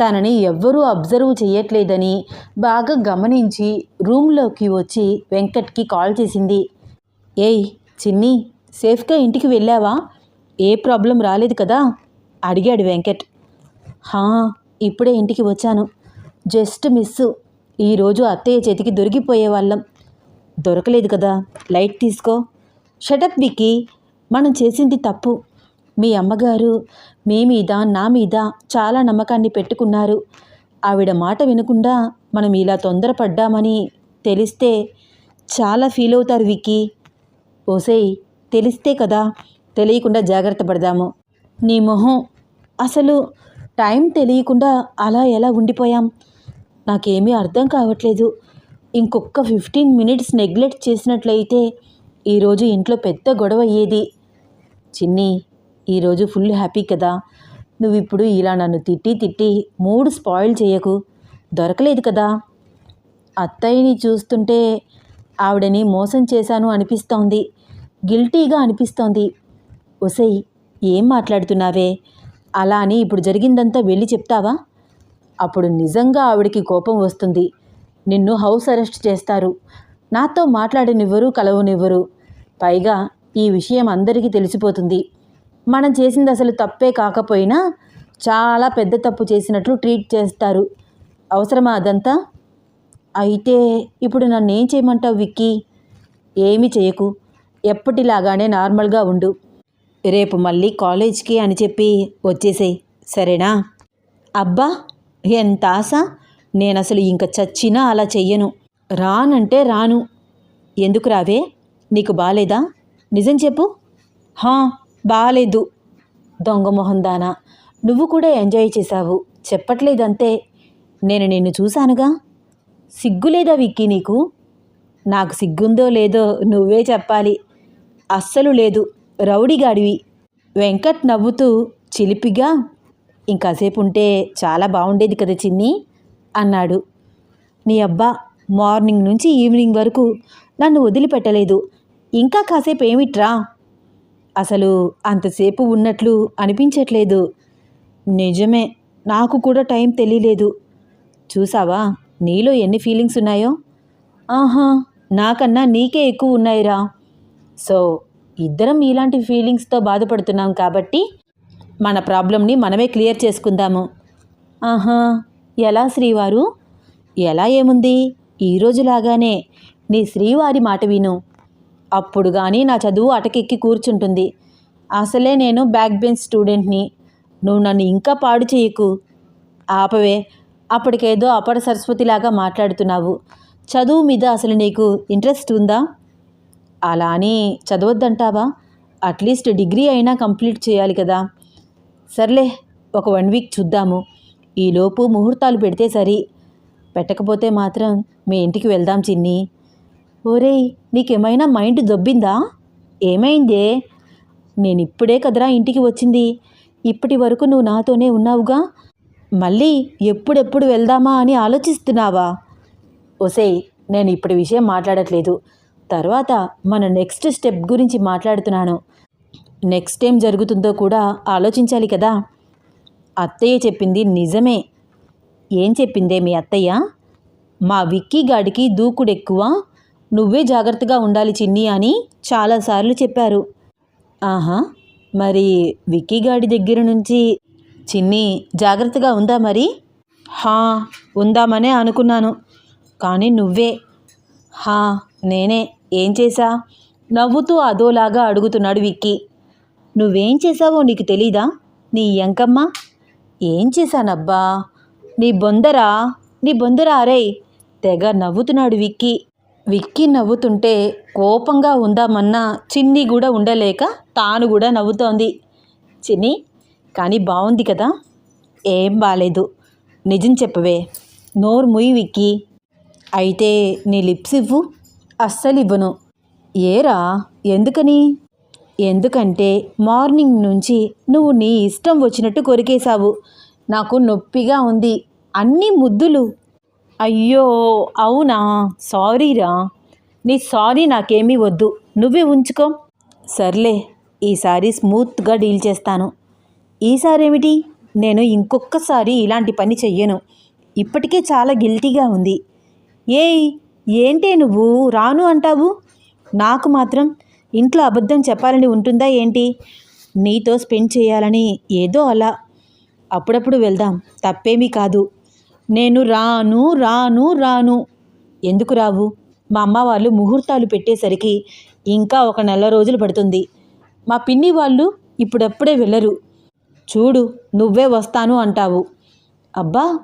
తనని ఎవ్వరూ అబ్జర్వ్ చేయట్లేదని బాగా గమనించి రూమ్లోకి వచ్చి వెంకట్కి కాల్ చేసింది. ఏయ్ చిన్ని సేఫ్గా ఇంటికి వెళ్ళావా? ఏ ప్రాబ్లం రాలేదు కదా? అడిగాడు వెంకట్. హా ఇప్పుడే ఇంటికి వచ్చాను. జస్ట్ మిస్ ఈరోజు అత్తయ్య చేతికి దొరికిపోయేవాళ్ళం దొరకలేదు కదా. లైట్ తీసుకో. షటప్ బికి మనం చేసింది తప్పు. మీ అమ్మగారు మీ మీద నా మీద చాలా నమ్మకాన్ని పెట్టుకున్నారు. ఆవిడ మాట వినకుండా మనం ఇలా తొందరపడ్డామని తెలిస్తే చాలా ఫీల్ అవుతారు విక్కీ. ఓసేయ్ తెలిస్తే కదా తెలియకుండా జాగ్రత్త పడదాము. నీ మొహం అసలు టైం తెలియకుండా అలా ఎలా ఉండిపోయాం? నాకేమీ అర్థం కావట్లేదు. ఇంకొక ఫిఫ్టీన్ మినిట్స్ నెగ్లెక్ట్ చేసినట్లయితే ఈరోజు ఇంట్లో పెద్ద గొడవ అయ్యేది. చిన్ని ఈరోజు ఫుల్ హ్యాపీ కదా. నువ్వు ఇప్పుడు ఇలా నన్ను తిట్టి తిట్టి మూడు స్పాయిల్ చేయకు. దొరకలేదు కదా. అత్తయ్యని చూస్తుంటే ఆవిడని మోసం చేశాను అనిపిస్తోంది. గిల్టీగా అనిపిస్తోంది. ఒసై ఏం మాట్లాడుతున్నావే? అలా అని ఇప్పుడు జరిగిందంతా వెళ్ళి చెప్తావా? అప్పుడు నిజంగా ఆవిడకి కోపం వస్తుంది. నిన్ను హౌస్ అరెస్ట్ చేస్తారు. నాతో మాట్లాడనివ్వరు కలవనివ్వరు. పైగా ఈ విషయం అందరికీ తెలిసిపోతుంది. మనం చేసింది అసలు తప్పే కాకపోయినా చాలా పెద్ద తప్పు చేసినట్లు ట్రీట్ చేస్తారు. అవసరమా అదంతా? అయితే ఇప్పుడు నన్ను ఏం చేయమంటావు విక్కీ? ఏమీ చేయకు. ఎప్పటిలాగానే నార్మల్గా ఉండు. రేపు మళ్ళీ కాలేజ్కి అని చెప్పి వచ్చేసేయ్. సరేనా? అబ్బా! ఎంత ఆశ! నేను అసలు ఇంక చచ్చినా అలా చెయ్యను. రానంటే రాను. ఎందుకు రావే? నీకు బాలేదా? నిజం చెప్పు. హా! బాగాలేదు దొంగ మొహం దానా. నువ్వు కూడా ఎంజాయ్ చేశావు. చెప్పట్లేదంతే. నేను నిన్ను చూశానుగా. సిగ్గులేదా విక్కీ నీకు? నాకు సిగ్గుందో లేదో నువ్వే చెప్పాలి. అస్సలు లేదు. రౌడీగాడివి. వెంకట్ నవ్వుతూ చిలిపిగా ఇంకాసేపు ఉంటే చాలా బాగుండేది కదా చిన్ని అన్నాడు. నీ అబ్బా మార్నింగ్ నుంచి ఈవినింగ్ వరకు నన్ను వదిలిపెట్టలేదు. ఇంకా కాసేపు ఏమిట్రా? అసలు అంతసేపు ఉన్నట్లు అనిపించట్లేదు. నిజమే నాకు కూడా టైం తెలియలేదు చూసావా నీలో ఎన్ని ఫీలింగ్స్ ఉన్నాయో? ఆహా నాకన్నా నీకే ఎక్కువ ఉన్నాయిరా. సో ఇద్దరం ఇలాంటి ఫీలింగ్స్తో బాధపడుతున్నాం కాబట్టి మన ప్రాబ్లంని మనమే క్లియర్ చేసుకుందాము. ఆహా ఎలా శ్రీవారు? ఎలా ఏముంది? ఈరోజులాగానే నీ శ్రీవారి మాట విను. అప్పుడు కానీ నా చదువు అటకెక్కి కూర్చుంటుంది. అసలే నేను బ్యాక్ బెంచ్ స్టూడెంట్ని. నువ్వు నన్ను ఇంకా పాడు చేయకు. ఆపవే. అప్పటికేదో అపర సరస్వతిలాగా మాట్లాడుతున్నావు. చదువు మీద అసలు నీకు ఇంట్రెస్ట్ ఉందా? అలా అని చదవద్దంటావా? అట్లీస్ట్ డిగ్రీ అయినా కంప్లీట్ చేయాలి కదా. సర్లే ఒక వన్ వీక్ చూద్దాము. ఈలోపు ముహూర్తాలు పెడితే సరి. పెట్టకపోతే మాత్రం మీ ఇంటికి వెళ్దాం చిన్ని. ఓరేయ్ నీకేమైనా మైండ్ దొబ్బిందా? ఏమైందే? నేను ఇప్పుడే కదరా ఇంటికి వచ్చింది. ఇప్పటి వరకు నువ్వు నాతోనే ఉన్నావుగా? మళ్ళీ ఎప్పుడెప్పుడు వెళ్దామా అని ఆలోచిస్తున్నావా? ఒసేయ్ నేను ఇప్పటి విషయం మాట్లాడట్లేదు. తర్వాత మన నెక్స్ట్ స్టెప్ గురించి మాట్లాడుతున్నాను. నెక్స్ట్ ఏం జరుగుతుందో కూడా ఆలోచించాలి కదా? అత్తయ్య చెప్పింది నిజమే. ఏం చెప్పిందే మీ అత్తయ్య? మా విక్కీ గాడికి దూకుడెక్కువ. నువ్వే జాగ్రత్తగా ఉండాలి చిన్ని అని చాలాసార్లు చెప్పారు. ఆహా మరి విక్కీ గాడి దగ్గర నుంచి చిన్ని జాగ్రత్తగా ఉందా మరి? హా ఉందామనే అనుకున్నాను కానీ నువ్వే. హా నేనే ఏం చేశా? నవ్వుతూ అదోలాగా అడుగుతున్నాడు విక్కీ. నువ్వేం చేశావో నీకు తెలీదా? నీ ఎంకమ్మ? ఏం చేశానబ్బా? నీ బొందరా? నీ బొందరా అరే తెగ నవ్వుతున్నాడు విక్కీ. విక్కీ నవ్వుతుంటే కోపంగా ఉందామన్నా చిన్ని కూడా ఉండలేక తాను కూడా నవ్వుతోంది. చిన్ని కానీ బాగుంది కదా? ఏం బాలేదు. నిజం చెప్పవే. నోరు ముయి విక్కి. అయితే నీ లిప్స్ ఇవ్వు. అస్సలు ఇవ్వను. ఏరా? ఎందుకని? ఎందుకంటే మార్నింగ్ నుంచి నువ్వు నీ ఇష్టం వచ్చినట్టు కొరికేశావు. నాకు నొప్పిగా ఉంది. అన్ని ముద్దులు. అయ్యో అవునా? సారీరా? నీ సారీ నాకేమీ వద్దు. నువ్వే ఉంచుకో. సర్లే ఈసారి స్మూత్గా డీల్ చేస్తాను. ఈసారి ఏమిటి నేను ఇంకొకసారి ఇలాంటి పని చెయ్యను. ఇప్పటికే చాలా గిల్టీగా ఉంది. ఏయ్ ఏంటే నువ్వు? రాను అంటావు? నాకు మాత్రం ఇంట్లో అబద్ధం చెప్పాలని ఉంటుందా ఏంటి? నీతో స్పెండ్ చేయాలని ఏదో అలా. అప్పుడప్పుడు వెళ్దాం. తప్పేమీ కాదు. నేను రాను రాను రాను. ఎందుకు రావు? మా అమ్మ వాళ్ళు ముహూర్తాలు పెట్టేసరికి ఇంకా ఒక నెల రోజులు పడుతుంది. మా పిన్ని వాళ్ళు ఇప్పుడప్పుడే వెళ్ళరు. చూడు నువ్వే వస్తాను అంటావు. అబ్బా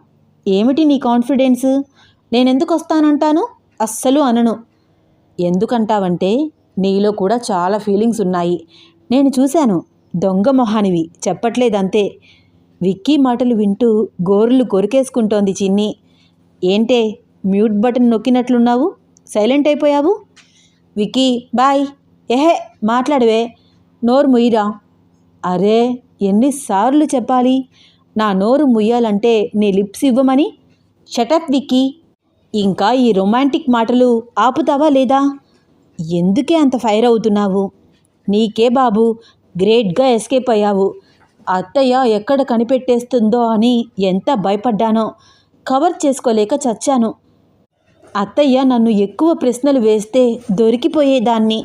ఏమిటి నీ కాన్ఫిడెన్స్? నేనెందుకు వస్తానంటాను? అస్సలు అనను. ఎందుకంటావంటే నీలో కూడా చాలా ఫీలింగ్స్ ఉన్నాయి. నేను చూశాను దొంగ మొహానివి. చెప్పట్లేదంతే. విక్కీ మాటలు వింటూ గోర్లు కొరికేసుకుంటోంది చిన్ని. ఏంటే మ్యూట్ బటన్ నొక్కినట్లున్నావు? సైలెంట్ అయిపోయావు? Vicky boy. ఎహే మాట్లాడవే. నోరు ముయ్యిరా. అరే ఎన్నిసార్లు చెప్పాలి? నా నోరు ముయ్యాలంటే నీ లిప్స్ ఇవ్వమని? Shut up Vicky. ఇంకా ఈ రొమాంటిక్ మాటలు ఆపుతావా లేదా? ఎందుకే అంత ఫైర్ అవుతున్నావు? నీకే బాబు గ్రేట్గా ఎస్కేప్ అయ్యావు. అత్తయ్య ఎక్కడ కనిపెట్టేస్తుందో అని ఎంత భయపడ్డానో కవర్ చేసుకోలేక చచ్చాను. అత్తయ్య నన్ను ఎక్కువ ప్రశ్నలు వేస్తే దొరికిపోయేదాన్ని.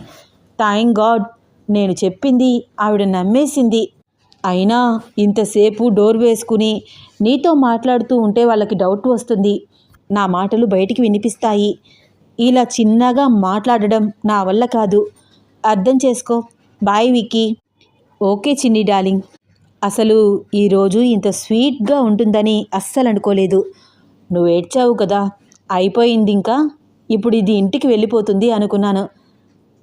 థ్యాంక్ గాడ్ నేను చెప్పింది ఆవిడ నమ్మేసింది. అయినా ఇంతసేపు డోర్ వేసుకుని నీతో మాట్లాడుతూ ఉంటే వాళ్ళకి డౌట్ వస్తుంది. నా మాటలు బయటికి వినిపిస్తాయి. ఇలా చిన్నగా మాట్లాడడం నా వల్ల కాదు. అర్థం చేసుకో. Bye Vicky okay Chinni darling. అసలు ఈరోజు ఇంత స్వీట్గా ఉంటుందని అస్సలు అనుకోలేదు. నువ్వు ఏడ్చావు కదా అయిపోయింది ఇంకా ఇప్పుడు ఇది ఇంటికి వెళ్ళిపోతుంది అనుకున్నాను.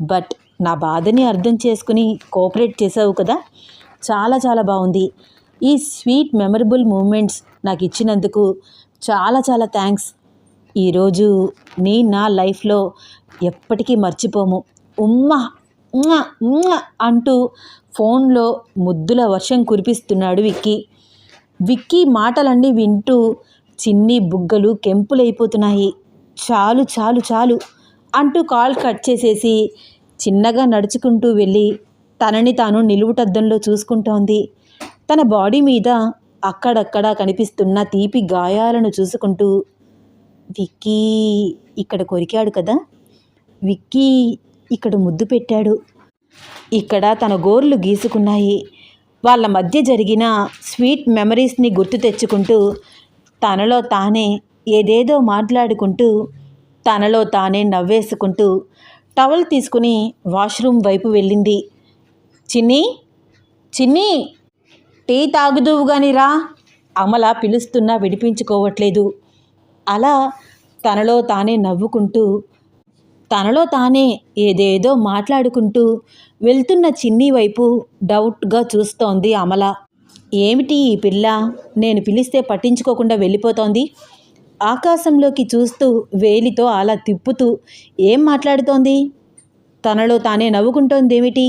బట్ నా బాధని అర్థం చేసుకుని కోఆపరేట్ చేసావు కదా చాలా చాలా బాగుంది. ఈ స్వీట్ మెమరబుల్ మూమెంట్స్ నాకు ఇచ్చినందుకు చాలా చాలా థ్యాంక్స్. ఈరోజు నీ నా లైఫ్లో ఎప్పటికీ మర్చిపోము. ఉమ్మా ఉమ్మా, ఉమ్మా అంటూ ఫోన్లో ముద్దుల వర్షం కురిపిస్తున్నాడు విక్కీ. విక్కీ మాటలన్నీ వింటూ చిన్ని బుగ్గలు కెంపులైపోతున్నాయి. చాలు చాలు చాలు అంటూ కాల్ కట్ చేసేసి చిన్నగా నడుచుకుంటూ వెళ్ళి తనని తాను నిలువుటద్దంలో చూసుకుంటోంది. తన బాడీ మీద అక్కడక్కడ కనిపిస్తున్న తీపి గాయాలను చూసుకుంటూ విక్కీ ఇక్కడ కొరికాడు కదా? విక్కీ ఇక్కడ ముద్దు పెట్టాడు. ఇక్కడ తన గోర్లు గీసుకున్నాయి. వాళ్ళ మధ్య జరిగిన స్వీట్ మెమరీస్ని గుర్తు తెచ్చుకుంటూ తనలో తానే ఏదేదో మాట్లాడుకుంటూ తనలో తానే నవ్వేసుకుంటూ టవల్ తీసుకుని వాష్రూమ్ వైపు వెళ్ళింది. చిన్ని చిన్ని టీ తాగుదువు గాని రా అమల పిలుస్తున్నా విడిపించుకోవట్లేదు అలా తనలో తానే నవ్వుకుంటూ తనలో తానే ఏదేదో మాట్లాడుకుంటూ వెళ్తున్న చిన్ని వైపు డౌట్గా చూస్తోంది అమల. ఏమిటి ఈ పిల్ల? నేను పిలిస్తే పట్టించుకోకుండా వెళ్ళిపోతోంది. ఆకాశంలోకి చూస్తూ వేలితో అలా తిప్పుతూ ఏం మాట్లాడుతోంది? తనలో తానే నవ్వుకుంటోందేమిటి?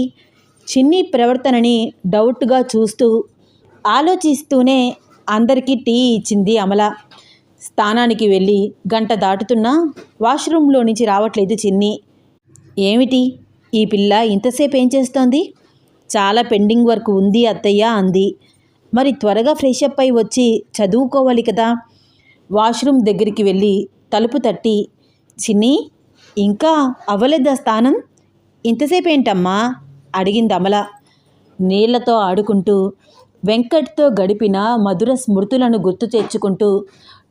చిన్ని ప్రవర్తనని డౌట్గా చూస్తూ ఆలోచిస్తూనే అందరికీ టీ ఇచ్చింది అమల. స్థానానికి వెళ్ళి గంట దాటుతున్నా వాష్రూమ్లో నుంచి రావట్లేదు చిన్ని. ఏమిటి? ఈ పిల్ల ఇంతసేపు ఏం చేస్తోంది? చాలా పెండింగ్ వర్క్ ఉంది అత్తయ్య అంది. మరి త్వరగా ఫ్రెష్ అప్ అయి వచ్చి చదువుకోవాలి కదా. వాష్రూమ్ దగ్గరికి వెళ్ళి తలుపు తట్టి చిన్ని ఇంకా అవ్వలేదా స్థానం? ఇంతసేపు ఏంటమ్మా? అడిగింది అమల. నీళ్ళతో ఆడుకుంటూ వెంకట్తో గడిపిన మధుర స్మృతులను గుర్తు తెచ్చుకుంటూ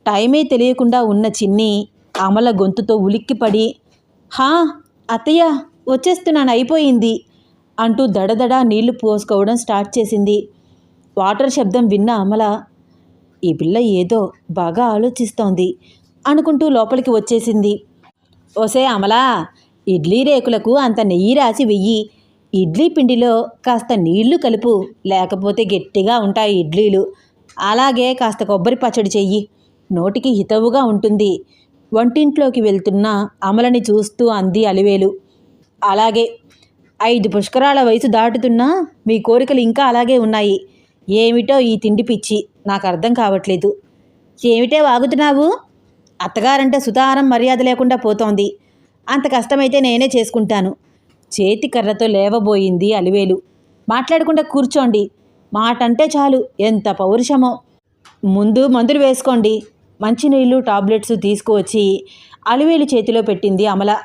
టైమే తెలియకుండా ఉన్న చిన్ని అమల గొంతుతో ఉలిక్కిపడి హా అత్తయ్య వచ్చేస్తున్నాను అయిపోయింది అంటూ దడదడా నీళ్ళు పోసుకోవడం స్టార్ట్ చేసింది. వాటర్ శబ్దం విన్న అమల ఈ పిల్ల ఏదో బాగా ఆలోచిస్తోంది అనుకుంటూ లోపలికి వచ్చేసింది. ఓసే అమలా ఇడ్లీ రేకులకు అంత నెయ్యి రాసి వెయ్యి. ఇడ్లీ పిండిలో కాస్త నీళ్ళు కలుపు లేకపోతే గట్టిగా ఉంటాయి ఇడ్లీలు. అలాగే కాస్త కొబ్బరి పచ్చడి చెయ్యి. నోటికి హితవుగా ఉంటుంది. వంటింట్లోకి వెళ్తున్న అమలని చూస్తూ అంది అలివేలు. అలాగే ఐదు పుష్కరాల వయసు దాటుతున్నా మీ కోరికలు ఇంకా అలాగే ఉన్నాయి. ఏమిటో ఈ తిండి పిచ్చి నాకు అర్థం కావట్లేదు. ఏమిటే వాగుతున్నావు? అత్తగారంటే సుతారం మర్యాద లేకుండా పోతోంది. అంత కష్టమైతే నేనే చేసుకుంటాను. చేతి కర్రతో లేవబోయింది అలివేలు. మాట్లాడకుండా కూర్చోండి. మాట అంటే చాలు ఎంత పౌరుషమో. ముందు మందులు వేసుకోండి. మంచినీళ్ళు టాబ్లెట్స్ తీసుకువచ్చి అలివేలు చేతిలో పెట్టింది అమల.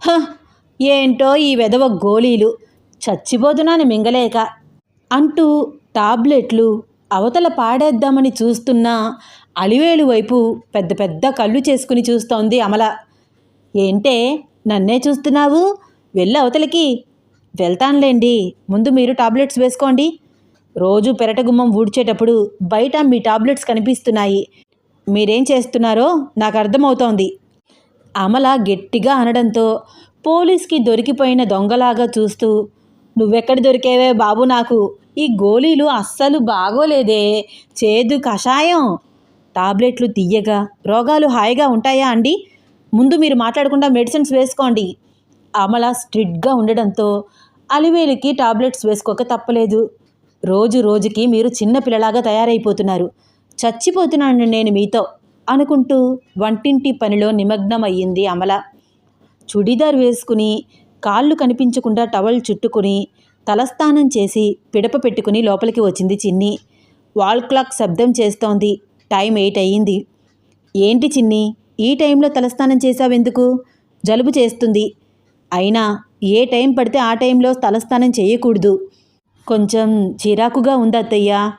"హ, ఏంటో ఈ వెధవ గోళీలు. చచ్చిపోతున్నాను మింగలేక. అంటూ టాబ్లెట్లు అవతల పాడేద్దామని చూస్తున్న అలివేలు వైపు పెద్ద పెద్ద కళ్ళు చేసుకుని చూస్తోంది అమల. ఏంటే నన్నే చూస్తున్నావు? వెళ్ళి అవతలికి. వెళ్తానులేండి ముందు మీరు టాబ్లెట్స్ వేసుకోండి. రోజు పెరటగుమ్మం ఊడ్చేటప్పుడు బయట మీ టాబ్లెట్స్ కనిపిస్తున్నాయి. మీరేం చేస్తున్నారో నాకు అర్థమవుతోంది. అమల గట్టిగా అనడంతో పోలీస్కి దొరికిపోయిన దొంగలాగా చూస్తూ నువ్వెక్కడ దొరికేవే బాబు నాకు? ఈ గోళీలు అస్సలు బాగోలేదే. చేదు కషాయం. టాబ్లెట్లు తీయగా రోగాలు హాయిగా ఉంటాయా అండి? ముందు మీరు మాట్లాడకుండా మెడిసిన్స్ వేసుకోండి. అమల స్ట్రిక్ట్గా ఉండడంతో అలివేలికి టాబ్లెట్స్ వేసుకోక తప్పలేదు. రోజు రోజుకి మీరు చిన్న పిల్లలాగా తయారైపోతున్నారు. చచ్చిపోతున్నాను నేను మీతో అనుకుంటూ వంటింటి పనిలో నిమగ్నమయ్యింది అమల. చుడిదార్ వేసుకుని కాళ్ళు కనిపించకుండా టవల్ చుట్టుకుని తలస్నానం చేసి పిడప పెట్టుకుని లోపలికి వచ్చింది చిన్ని. వాల్ క్లాక్ శబ్దం చేస్తోంది. టైం ఎయిట్ అయ్యింది. ఏంటి చిన్ని ఈ టైంలో తలస్నానం చేసావెందుకు జలుబు చేస్తుంది. అయినా ఏ టైం పడితే ఆ టైంలో తలస్నానం చేయకూడదు. కొంచెం చిరాకుగా ఉందత్తయ్యా.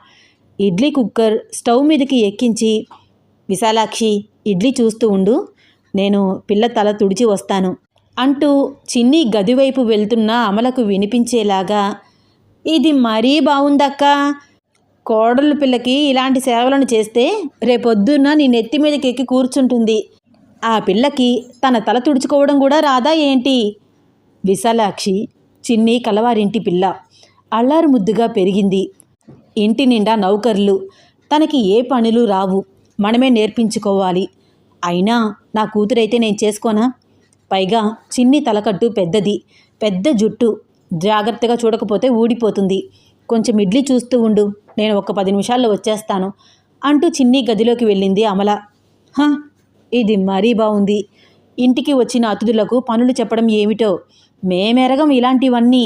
ఇడ్లీ కుక్కర్ స్టవ్ మీదకి ఎక్కించి విశాలాక్షి ఇడ్లీ చూస్తూ ఉండు నేను పిల్ల తల తుడిచి వస్తాను అంటూ చిన్ని గదివైపు వెళ్తున్న అమలకు వినిపించేలాగా ఇది మరీ బాగుందక్కా కోడలు పిల్లకి ఇలాంటి సేవలను చేస్తే రేపొద్దున్న నీ నెత్తి మీదకి ఎక్కి కూర్చుంటుంది. ఆ పిల్లకి తన తల తుడుచుకోవడం కూడా రాదా ఏంటి? విశాలాక్షి చిన్ని కలవారింటి పిల్ల అల్లారు ముద్దుగా పెరిగింది. ఇంటి నిండా నౌకర్లు. తనకి ఏ పనులు రావు. మనమే నేర్పించుకోవాలి. అయినా నా కూతురైతే నేను చేసుకోనా? పైగా చిన్ని తలకట్టు పెద్దది. పెద్ద జుట్టు. జాగ్రత్తగా చూడకపోతే ఊడిపోతుంది. కొంచెం ఇడ్లీ చూస్తూ ఉండు. నేను ఒక పది నిమిషాల్లో వచ్చేస్తాను అంటూ చిన్ని గదిలోకి వెళ్ళింది అమల. హ ఇది మరీ బాగుంది ఇంటికి వచ్చిన అతిథులకు పనులు చెప్పడం ఏమిటో? మేమెరగం ఇలాంటివన్నీ.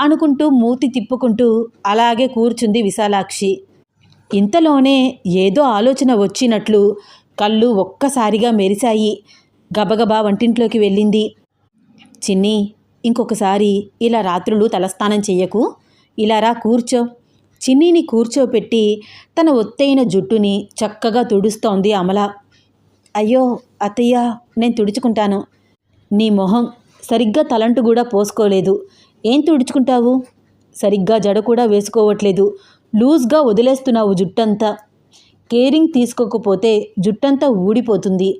అనుకుంటూ మూతి తిప్పుకుంటూ అలాగే కూర్చుంది విశాలాక్షి. ఇంతలోనే ఏదో ఆలోచన వచ్చినట్లు కళ్ళు ఒక్కసారిగా మెరిశాయి. గబగబా వంటింట్లోకి వెళ్ళింది. చిన్ని ఇంకొకసారి ఇలా రాత్రులు తలస్నానం చెయ్యకు. ఇలా రా కూర్చో. చిన్నీని కూర్చోపెట్టి తన ఒత్తైన జుట్టుని చక్కగా తుడుస్తోంది అమల. అయ్యో అత్తయ్య నేను తుడుచుకుంటాను. నీ మొహం సరిగ్గా తలంటు కూడా పోసుకోలేదు. ఏం తుడుచుకుంటావు సరిగ్గా జడ కూడా వేసుకోవట్లేదు. లూజ్గా వదిలేస్తున్నావు జుట్టంతా. కేరింగ్ తీసుకోకపోతే జుట్టంతా ఊడిపోతుంది.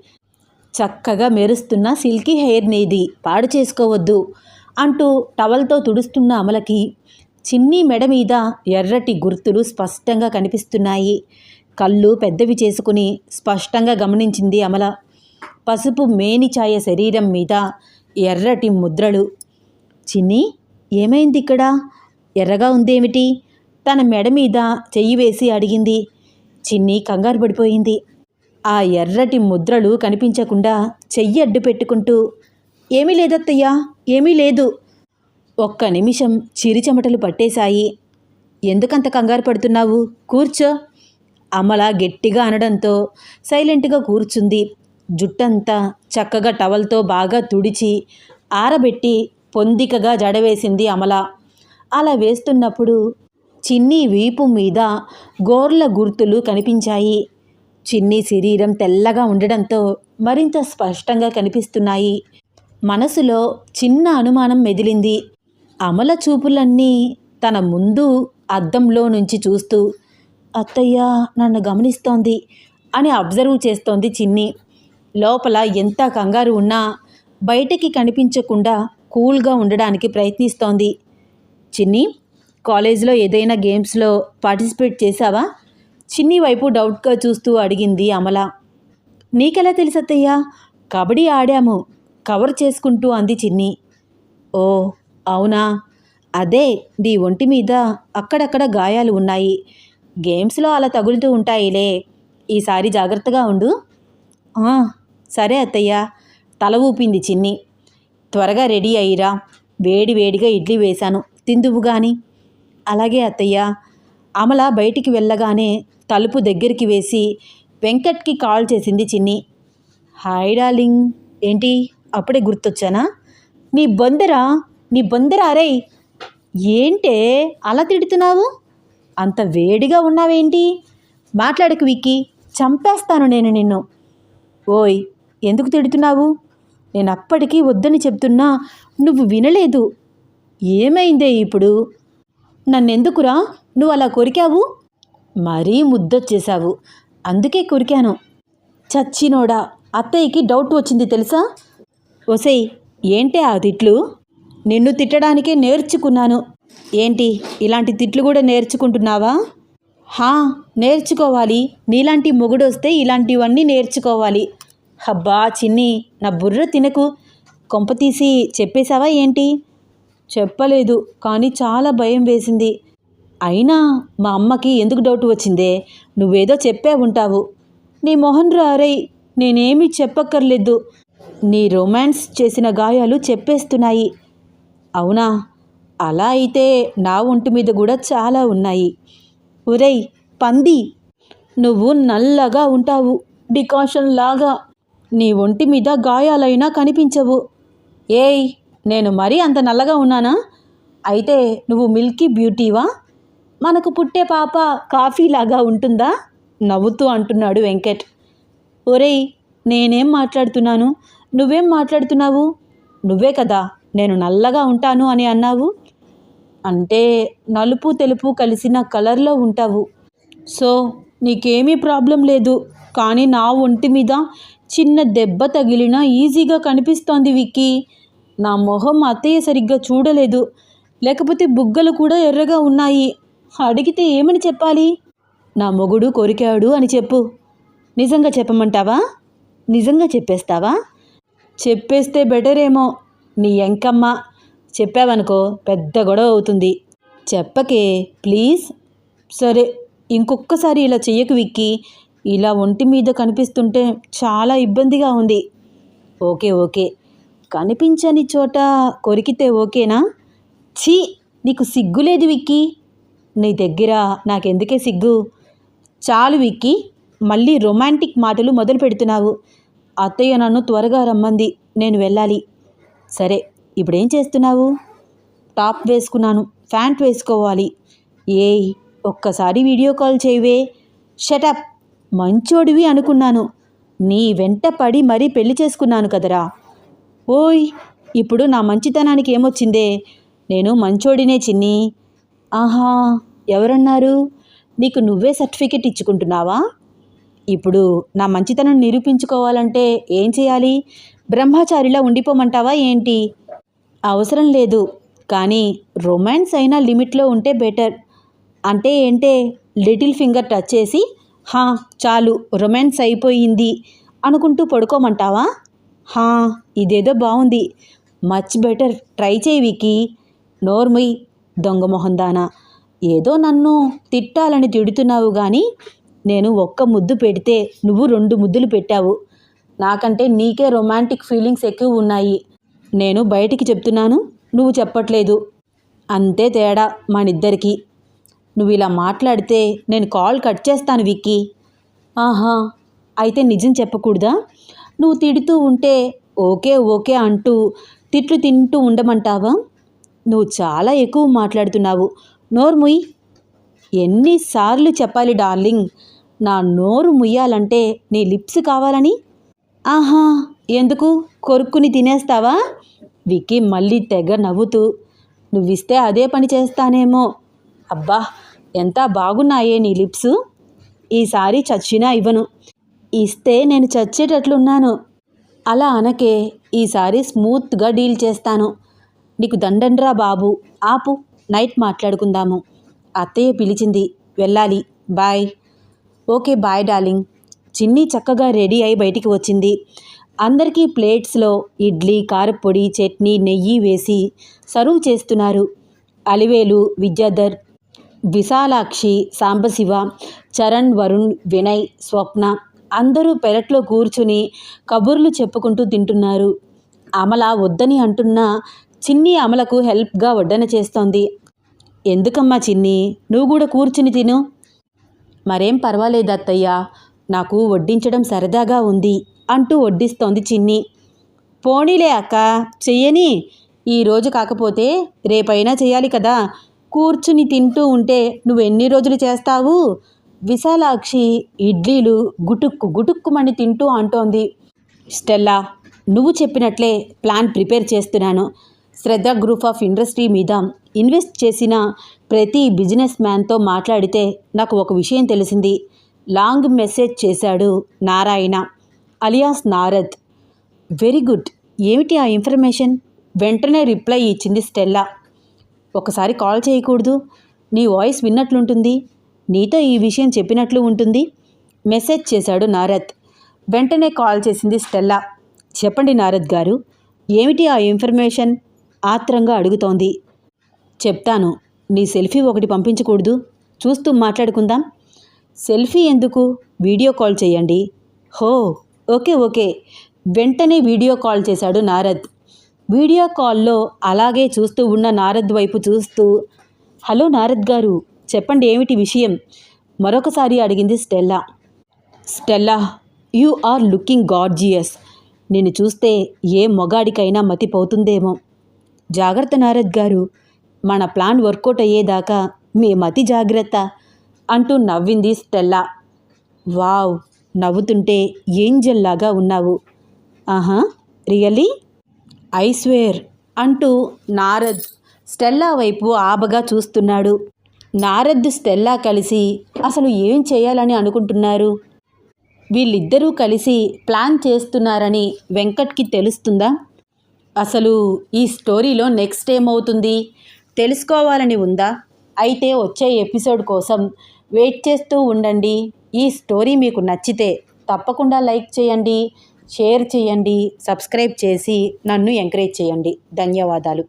చక్కగా మెరుస్తున్న సిల్కీ హెయిర్ నీది పాడు చేసుకోవద్దు అంటూ టవల్తో తుడుస్తున్న అమలకి చిన్ని మెడ మీద ఎర్రటి గుర్తులు స్పష్టంగా కనిపిస్తున్నాయి. కళ్ళు పెద్దవి చేసుకుని స్పష్టంగా గమనించింది అమల. పసుపు మేనిఛాయ శరీరం మీద ఎర్రటి ముద్రలు. చిన్ని ఏమైంది ఇక్కడ? ఎర్రగా ఉందేమిటి? తన మెడ మీద చెయ్యి వేసి అడిగింది. చిన్ని కంగారు పడిపోయింది. ఆ ఎర్రటి ముద్రలు కనిపించకుండా చెయ్యి అడ్డు పెట్టుకుంటూ ఏమీ లేదత్తయ్యా ఏమీ లేదు. ఒక్క నిమిషం చిరిచెమటలు పట్టేశాయి. ఎందుకంత కంగారు పడుతున్నావు? కూర్చో. అమల గట్టిగా అనడంతో సైలెంట్గా కూర్చుంది. జుట్టంతా చక్కగా టవల్తో బాగా తుడిచి ఆరబెట్టి పొందికగా జడవేసింది అమల. అలా వేస్తున్నప్పుడు చిన్ని వీపు మీద గోర్ల గుర్తులు కనిపించాయి. చిన్ని శరీరం తెల్లగా ఉండడంతో మరింత స్పష్టంగా కనిపిస్తున్నాయి. మనసులో చిన్న అనుమానం మెదిలింది. అమల చూపులన్నీ తన ముందు అద్దంలో నుంచి చూస్తూ అత్తయ్య నన్ను గమనిస్తోంది అని అబ్జర్వ్ చేస్తోంది చిన్ని. లోపల ఎంత కంగారు ఉన్నా బయటికి కనిపించకుండా కూల్గా ఉండడానికి ప్రయత్నిస్తోంది. చిన్ని కాలేజీలో ఏదైనా గేమ్స్లో పార్టిసిపేట్ చేశావా? చిన్ని వైపు డౌట్గా చూస్తూ అడిగింది అమల. నీకెలా తెలుసు కబడ్డీ ఆడాము కవర్ చేసుకుంటూ అంది చిన్ని. ఓ అవునా? అదే నీ ఒంటి మీద అక్కడక్కడ గాయాలు ఉన్నాయి. గేమ్స్లో అలా తగులుతూ ఉంటాయిలే. ఈసారి జాగ్రత్తగా ఉండు. సరే అత్తయ్య. తల ఊపింది చిన్ని. త్వరగా రెడీ అయ్యిరా. వేడి వేడిగా ఇడ్లీ వేశాను. తిందువు గాని. అలాగే అత్తయ్య. అమల బయటికి వెళ్ళగానే తలుపు దగ్గరికి వేసి వెంకట్కి కాల్ చేసింది చిన్ని. Hi darling. ఏంటి? అప్పుడే గుర్తొచ్చానా? నీ బొందరా? నీ బొందరా అరే ఏంటే? అలా తిడుతున్నావు? అంత వేడిగా ఉన్నావేంటి? మాట్లాడకు విక్కీ. చంపేస్తాను నేను నిన్ను. ఓయ్ ఎందుకు తిడుతున్నావు? నేను అప్పటికీ వద్దని చెప్తున్నా నువ్వు వినలేదు. ఏమైందే ఇప్పుడు? నన్నెందుకురా? నువ్వు అలా కొరికావు? మరీ ముద్దొచ్చేశావు. అందుకే కొరికాను. చచ్చినోడా అత్తయ్యకి డౌట్ వచ్చింది తెలుసా? ఒసేయ్ ఏంటే ఆ తిట్లు? నిన్ను తిట్టడానికే నేర్చుకున్నాను. ఏంటి ఇలాంటి తిట్లు కూడా నేర్చుకుంటున్నావా? హా నేర్చుకోవాలి. నీలాంటి మొగుడొస్తే ఇలాంటివన్నీ నేర్చుకోవాలి. హబ్బా చిన్ని నా బుర్ర తినకు. కొంప తీసి చెప్పేశావా ఏంటి? చెప్పలేదు కానీ చాలా భయం వేసింది. అయినా మా అమ్మకి ఎందుకు డౌట్ వచ్చిందే? నువ్వేదో చెప్పే ఉంటావు. నీ మొహన్ రారై నేనేమీ చెప్పక్కర్లేదు. నీ రొమాన్స్ చేసిన గాయాలు చెప్పేస్తున్నాయి. అవునా? అలా అయితే నా ఒంటి మీద కూడా చాలా ఉన్నాయి. ఒరేయ్ పంది! నువ్వు నల్లగా ఉంటావు. డికాషన్ లాగా నీ ఒంటి మీద గాయాలైనా కనిపించవు. ఏయ్ నేను మరీ అంత నల్లగా ఉన్నానా? అయితే నువ్వు మిల్కీ బ్యూటీవా? మనకు పుట్టే పాప కాఫీలాగా ఉంటుందా? నవ్వుతూ అంటున్నాడు వెంకట్. ఒరేయ్ నేనేం మాట్లాడుతున్నాను? నువ్వేం మాట్లాడుతున్నావు? నువ్వే కదా నేను నల్లగా ఉంటాను అని అన్నావు? అంటే నలుపు తెలుపు కలిసిన కలర్లో ఉంటావు. సో నీకేమీ ప్రాబ్లం లేదు. కానీ నా ఒంటి మీద చిన్న దెబ్బ తగిలినా ఈజీగా కనిపిస్తోంది విక్కీ. నా మొహం అత్తయ్య సరిగ్గా చూడలేదు. లేకపోతే బుగ్గలు కూడా ఎర్రగా ఉన్నాయి. అడిగితే ఏమని చెప్పాలి? నా మొగుడు కొరికాడు అని చెప్పు. నిజంగా చెప్పమంటావా? నిజంగా చెప్పేస్తావా? చెప్పేస్తే బెటర్ ఏమో నీ ఎంకమ్మ. చెప్పావనుకో పెద్ద గొడవ అవుతుంది. చెప్పకే ప్లీజ్. సరే ఇంకొక్కసారి ఇలా చెయ్యకు విక్కి. ఇలా ఒంటి మీద కనిపిస్తుంటే చాలా ఇబ్బందిగా ఉంది. Okay okay. కనిపించని చోట కొరికితే ఓకేనా? ఛీ నీకు సిగ్గులేదు విక్కీ. నీ దగ్గర నాకెందుకే సిగ్గు? చాలు విక్కీ మళ్ళీ రొమాంటిక్ మాటలు మొదలు పెడుతున్నావు. అత్తయ్య నన్ను త్వరగా రమ్మంది నేను వెళ్ళాలి. సరే ఇప్పుడేం చేస్తున్నావు? టాప్ వేసుకున్నాను ప్యాంట్ వేసుకోవాలి. ఏయ్ ఒక్కసారి వీడియో కాల్ చేయవే. Shut up. మంచోడివి అనుకున్నాను. నీ వెంట పడి మరీ పెళ్ళి చేసుకున్నాను కదరా. ఓయ్ ఇప్పుడు నా మంచితనానికి ఏమొచ్చిందే? నేను మంచోడినే చిన్ని. ఆహా ఎవరన్నారు? నీకు నువ్వే సర్టిఫికెట్ ఇచ్చుకుంటున్నావా? ఇప్పుడు నా మంచితనం నిరూపించుకోవాలంటే ఏం చేయాలి? బ్రహ్మచారిలా ఉండిపోమంటావా ఏంటి? అవసరం లేదు. కానీ రొమాన్స్ అయినా లిమిట్లో ఉంటే బెటర్. అంటే ఏంటే? లిటిల్ ఫింగర్ టచ్ చేసి హా చాలు రొమాన్స్ అయిపోయింది అనుకుంటూ పడుకోమంటావా? హా ఇదేదో బాగుంది మచ్ బెటర్ ట్రై చేయి వికి నోర్మయ్ దొంగ మొహందానా ఏదో నన్ను తిట్టాలని తిడుతున్నావు కానీ నేను ఒక్క ముద్దు పెడితే నువ్వు రెండు ముద్దులు పెట్టావు. నాకంటే నీకే రొమాంటిక్ ఫీలింగ్స్ ఎక్కువ ఉన్నాయి. నేను బయటికి చెప్తున్నాను నువ్వు చెప్పట్లేదు. అంతే తేడా మనిద్దరికీ. నువ్వు ఇలా మాట్లాడితే నేను కాల్ కట్ చేస్తాను విక్కీ. ఆహా అయితే నిజం చెప్పకూడదా? నువ్వు తిడుతూ ఉంటే ఓకే ఓకే అంటూ తిట్లు తింటూ ఉండమంటావా? నువ్వు చాలా ఎక్కువ మాట్లాడుతున్నావు. నోర్ముయ్ ఎన్నిసార్లు చెప్పాలి డార్లింగ్. నా నోరు ముయ్యాలంటే నీ లిప్స్ కావాలని? ఆహా ఎందుకు? కొరుక్కుని తినేస్తావా? విక్కీ మళ్ళీ తెగ నవ్వుతూ నువ్విస్తే అదే పని చేస్తానేమో. అబ్బా ఎంత బాగున్నాయే నీ లిప్స్? ఈసారి చచ్చినా ఇవ్వను. ఇస్తే నేను చచ్చేటట్లున్నాను. అలా అనకే ఈసారి స్మూత్గా డీల్ చేస్తాను. నీకు దండండ్రా బాబు. ఆపు నైట్ మాట్లాడుకుందాము. అత్తయ్య పిలిచింది. వెళ్ళాలి. Bye. Okay bye darling. Chinni చక్కగా రెడీ అయి బయటికి వచ్చింది. అందరికీ ప్లేట్స్లో ఇడ్లీ కారపొడి చట్నీ నెయ్యి వేసి సర్వ్ చేస్తున్నారు. అలివేలు విద్యాధర్ విశాలాక్షి సాంబశివ చరణ్ వరుణ్ వినయ్ స్వప్న అందరూ పెరట్లో కూర్చుని కబుర్లు చెప్పుకుంటూ తింటున్నారు. అమల వద్దని అంటున్నా చిన్ని అమలకు హెల్ప్గా వడ్డన చేస్తోంది. ఎందుకమ్మా చిన్ని? నువ్వు కూడా కూర్చుని తిను. మరేం పర్వాలేదు అత్తయ్య. నాకు వడ్డించడం సరదాగా ఉంది అంటూ వడ్డిస్తోంది చిన్ని. పోనీలే అక్క చెయ్యని. ఈరోజు కాకపోతే రేపైనా చేయాలి కదా. కూర్చుని తింటూ ఉంటే నువ్వెన్ని రోజులు చేస్తావు? విశాలాక్షి ఇడ్లీలు గుటుక్కు గుటుక్కుమని తింటూ అంటోంది. స్టెల్లా నువ్వు చెప్పినట్లే ప్లాన్ ప్రిపేర్ చేస్తున్నాను. శ్రద్ధ గ్రూప్ ఆఫ్ ఇండస్ట్రీ మీద ఇన్వెస్ట్ చేసిన ప్రతి బిజినెస్ మ్యాన్తో మాట్లాడితే నాకు ఒక విషయం తెలిసింది. లాంగ్ మెసేజ్ చేశాడు Narayana alias Narad. Very good. ఏమిటి ఆ ఇన్ఫర్మేషన్? వెంటనే రిప్లై ఇచ్చింది స్టెల్లా. ఒకసారి కాల్ చేయకూడదు. నీ వాయిస్ విన్నట్లుంటుంది. నీతో ఈ విషయం చెప్పినట్లు ఉంటుంది. మెసేజ్ చేశాడు నారద్. వెంటనే కాల్ చేసింది స్టెల్లా. చెప్పండి నారద్ గారు ఏమిటి ఆ ఇన్ఫర్మేషన్? ఆత్రంగా అడుగుతోంది. చెప్తాను నీ సెల్ఫీ ఒకటి పంపించకూడదు. చూస్తూ మాట్లాడుకుందాం. సెల్ఫీ ఎందుకు? వీడియో కాల్ చేయండి. హో ఓకే ఓకే. వెంటనే వీడియో కాల్ చేశాడు నారద్. వీడియో కాల్లో అలాగే చూస్తూ ఉన్న నారద్ వైపు చూస్తూ హలో నారద్ గారు చెప్పండి ఏమిటి విషయం? మరొకసారి అడిగింది Stella. Stella you are looking gorgeous నిన్ను చూస్తే ఏ మొగాడికైనా మతిపోతుందేమో. జాగ్రత్త నారద్ గారు మన ప్లాన్ వర్కౌట్ అయ్యేదాకా మీ మతి జాగ్రత్త అంటూ నవ్వింది స్టెల్లా. వావ్ నవ్వుతుంటే ఏంజల్లాగా ఉన్నావు. ఆహా రియలీ ఐస్వేర్ అంటూ నారద్ స్టెల్లా వైపు ఆబగా చూస్తున్నాడు. నారద్ స్టెల్లా కలిసి అసలు ఏం చేయాలని అనుకుంటున్నారు? వీళ్ళిద్దరూ కలిసి ప్లాన్ చేస్తున్నారని వెంకట్కి తెలుస్తుందా? అసలు ఈ స్టోరీలో నెక్స్ట్ ఏమవుతుంది? తెలుసుకోవాలని ఉందా? అయితే వచ్చే ఎపిసోడ్ కోసం వెయిట్ చేస్తూ ఉండండి. ఈ స్టోరీ మీకు నచ్చితే తప్పకుండా లైక్ చేయండి. షేర్ చేయండి సబ్స్క్రైబ్ చేసి నన్ను ఎంకరేజ్ చేయండి. ధన్యవాదాలు.